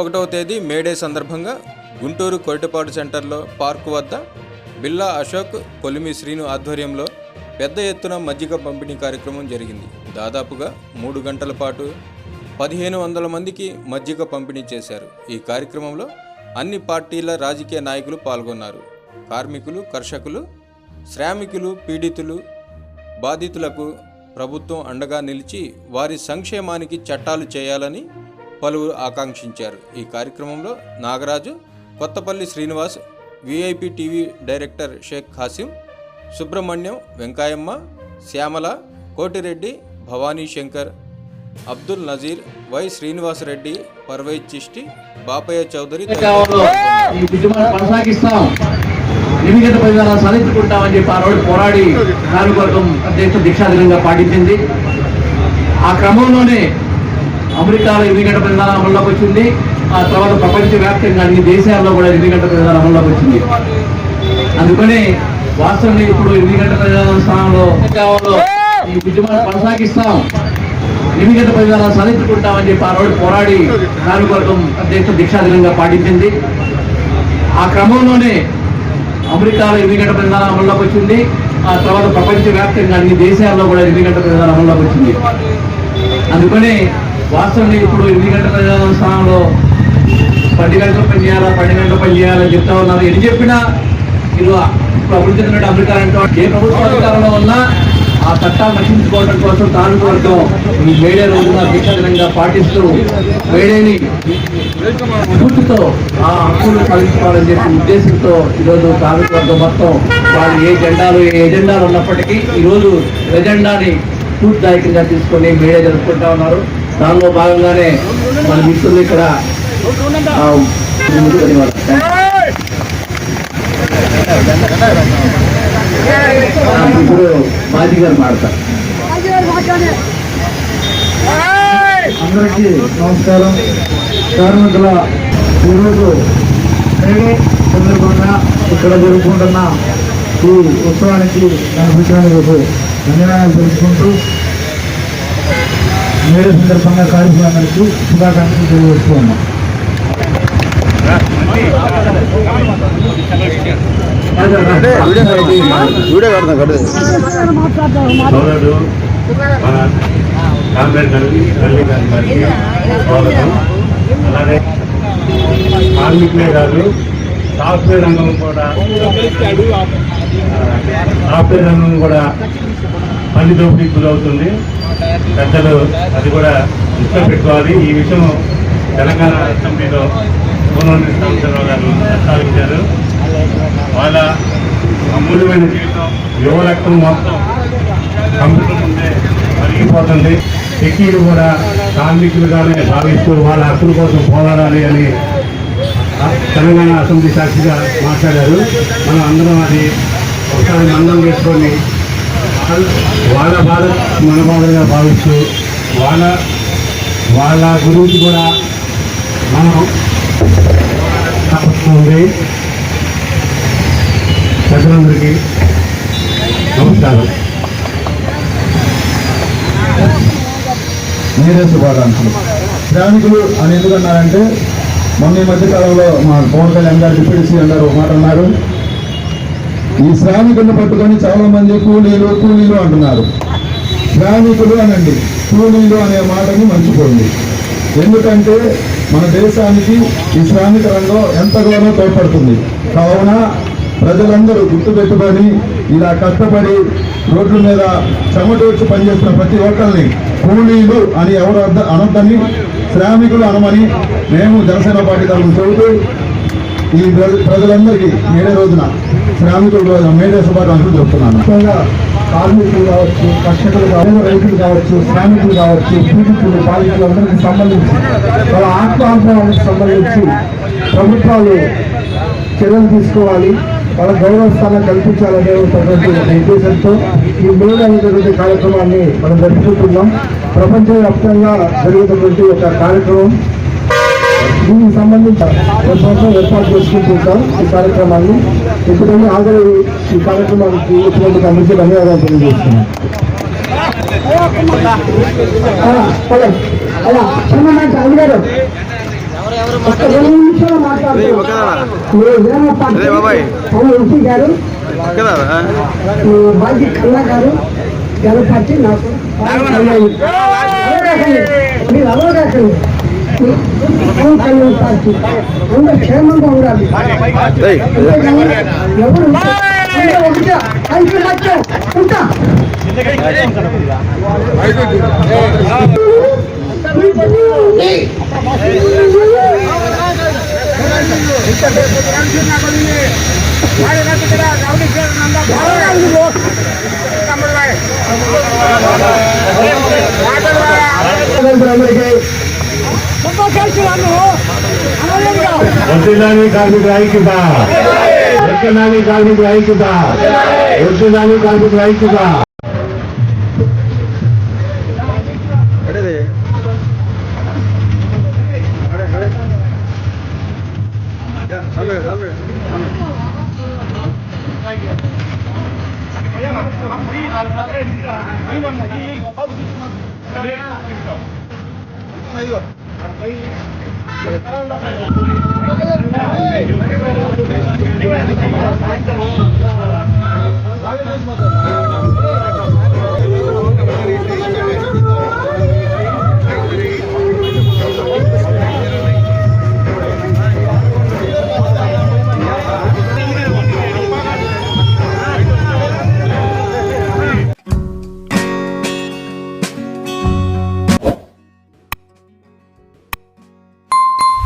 ఒకటవ తేదీ మేడే సందర్భంగా గుంటూరు కొరటపాడు సెంటర్లో పార్కు వద్ద బిల్లా అశోక్ కొలిమి శ్రీను ఆధ్వర్యంలో పెద్ద ఎత్తున మజ్జిగ పంపిణీ కార్యక్రమం జరిగింది. దాదాపుగా మూడు గంటల పాటు పదిహేను వందల మందికి మజ్జిగ పంపిణీ చేశారు. ఈ కార్యక్రమంలో అన్ని పార్టీల రాజకీయ నాయకులు పాల్గొన్నారు. కార్మికులు కర్షకులు శ్రామికులు పీడితులు బాధితులకు ప్రభుత్వం అండగా నిలిచి వారి సంక్షేమానికి చట్టాలు చేయాలని పలువురు ఆకాంక్షించారు. ఈ కార్యక్రమంలో Nagaraju Kothapalli Srinivas VIP TV director Sheikh Khasim Subrahmanyam Venkayamma Shyamala Kotireddy Bhavani Shankar Abdul Nazir Y Srinivasareddy Parvez Chishti Bapaiah Chowdary కొనసాగిస్తాం. సాధించుకుంటామని చెప్పి ఆ రోజు పోరాడి దాని కొరకు పాటించింది. ఆ క్రమంలోనే అమెరికాలో ఎన్నికల విధానం అమల్లోకి వచ్చింది. ఆ తర్వాత ప్రపంచవ్యాప్తంగా అన్ని దేశాల్లో కూడా ఎన్నికల విధానం అమల్లోకి వచ్చింది. అందుకని వాస్తవంగా ఇప్పుడు ఎన్నికల ప్రధాన స్థానంలో కావాలో ఈ ఉద్యమాన్ని కొనసాగిస్తాం. ఎన్నికల ప్రజల సాధించుకుంటామని చెప్పి ఆ రోజు పోరాడి కార్యవర్గం అధ్యక్ష దీక్షాధీనంగా దీక్షాదినంగా పాటించింది. ఆ క్రమంలోనే అమెరికాలో ఎన్నికల ప్రధాన అమల్లోకి వచ్చింది. ఆ తర్వాత ప్రపంచవ్యాప్తంగా అన్ని దేశాల్లో కూడా ఎన్నికల ప్రధాన అమల్లోకి వచ్చింది. అందుకని వాస్తవంగా ఇప్పుడు ఎన్ని గంటల స్థానంలో పది గంటల పని చేయాలా పది గంటల పని చేయాలని చెప్తా ఉన్నారు. ఎన్ని చెప్పినా మీరు అభివృద్ధి చెందిన అమెరికా అంటే ఏ ప్రభుత్వ అధికారంలో వల్ల ఆ చట్టాలు రక్షించుకోవడం కోసం తాను వర్గం ఈ మేడే రోజున దీక్షాదినంగా పాటిస్తూ మేడేని స్ఫూర్తితో ఆ హక్కులు సాధించుకోవాలని చెప్పి ఉద్దేశంతో ఈరోజు కార్మిక వర్గం మొత్తం వాళ్ళు ఏ జెండాలు ఏ ఎజెండాలు ఉన్నప్పటికీ ఈరోజు ఎజెండాని స్ఫూర్తిదాయకంగా తీసుకొని మేడే జరుపుకుంటా ఉన్నారు. దానిలో భాగంగానే మన మిత్రులు ఇక్కడ ఇప్పుడు మాజీ గారు మాడతారు అందరికీ నమస్కారం. కార్మికుల ఈరోజు మేడే సందర్భంగా ఇక్కడ జరుపుకుంటున్న ఈ ఉత్సవానికి కనిపించినందుకు ధన్యవాదాలు తెలుసుకుంటూ మేడే సందర్భంగా కార్మికులందరికీ శుభాకాంక్షలు తెలియజేస్తున్నాం సోదరుడు మన కామ్రేడ్ నల్లి నల్లి గారికి స్వాగతం. అలాగే కార్మికులే కాదు సాఫ్ట్వేర్ రంగం కూడా సాఫ్ట్వేర్ రంగం కూడా పని దోపిడీకి గురవుతుంది. పెద్దలు అది కూడా దృష్టిలో పెట్టుకోవాలి. ఈ విషయం తెలంగాణ అసెంబ్లీలో పూర్వని సంవత్సరాలు గారు ప్రస్తావించారు వాళ్ళ అమూల్యమైన జీవితం యువ రక్తం మొత్తం కంప్యూటర్ ముందే కలిగిపోతుంది టెక్కీలు కూడా కార్మికులుగానే భావిస్తూ వాళ్ళ హక్కుల కోసం పోరాడాలి అని తెలంగాణ అసెంబ్లీ సాక్షిగా మాట్లాడారు. మనం అందరం అది ఒకసారి మందం చేసుకొని వాళ్ళ- బాధ మన బాధగా భావిస్తూ వాళ్ళ వాళ్ళ గురించి కూడా మనం తప్పకుండా ప్రజలందరికీ నమస్కారం. నేనే శుభాకాంక్షలు. శ్రామికులు అని ఎందుకన్నారంటే మొన్న ఈ మధ్యకాలంలో మా పవన్ కళ్యాణ్ గారు డిప్యూటీ సీఎం గారు ఒక మాట అన్నారు. ఈ శ్రామికులను పట్టుకొని చాలా మంది కూలీలు కూలీలు అంటున్నారు. శ్రామికులు అనండి కూలీలు అనే మాటని మర్చిపోండి. ఎందుకంటే మన దేశానికి ఈ శ్రామిక రంగం ఎంతగానో తోడ్పడుతుంది. కావున ప్రజలందరూ గుర్తు పెట్టుకొని ఇలా కష్టపడి రోడ్ల మీద చెమటోడ్చి పనిచేస్తున్న ప్రతి ఒక్కరిని కూలీలు అని ఎవరు అర్థ అనొద్దని శ్రామికులు అనమని మేము జనసేన పార్టీ తరఫున చెబుతూ ఈ ప్రజ- ప్రజలందరికీ నేడే రోజున శ్రామికులు రోజున మేడే శుభాకాంక్షలు చెప్తున్నాను. ముఖ్యంగా కార్మికులు కావచ్చు కర్షకులు కావచ్చు రైతులు కావచ్చు శ్రామికులు కావచ్చు పీడితులు బాధితులు అందరికీ సంబంధించి వాళ్ళ ఆత్మానుభవానికి సంబంధించి ప్రభుత్వాలు చర్యలు తీసుకోవాలి. వాళ్ళ గౌరవ స్థానం కల్పించాలనే ఉద్దేశంతో ఈ మేలు అనేటువంటి కార్యక్రమాన్ని మనం జరుపుకుంటున్నాం. ప్రపంచవ్యాప్తంగా జరుగుతున్నటువంటి ఒక కార్యక్రమం. దీనికి సంబంధించి ప్రతి సంవత్సరం ఏర్పాటు చేసుకుంటూ ఉంటాం ఈ కార్యక్రమాన్ని. ఎప్పుడైనా హాజరు ఈ కార్యక్రమానికి ఇటువంటి అందరికీ ధన్యవాదాలు తెలియజేస్తున్నాం మీరు అలవాటు పార్టీ పవన్ కళ్యాణ్ పార్టీ రెండు క్షేమంగా ఉండాలి ఎవరు ఒకటే ఐక్యమత్యం ఉంటా ఇక్కడ अर्धनानी कार्मिक राई के बाद अर्धनानी कार्मिक राई के बाद अर्धनानी कार्मिक राई के बाद Thank you. Thank you.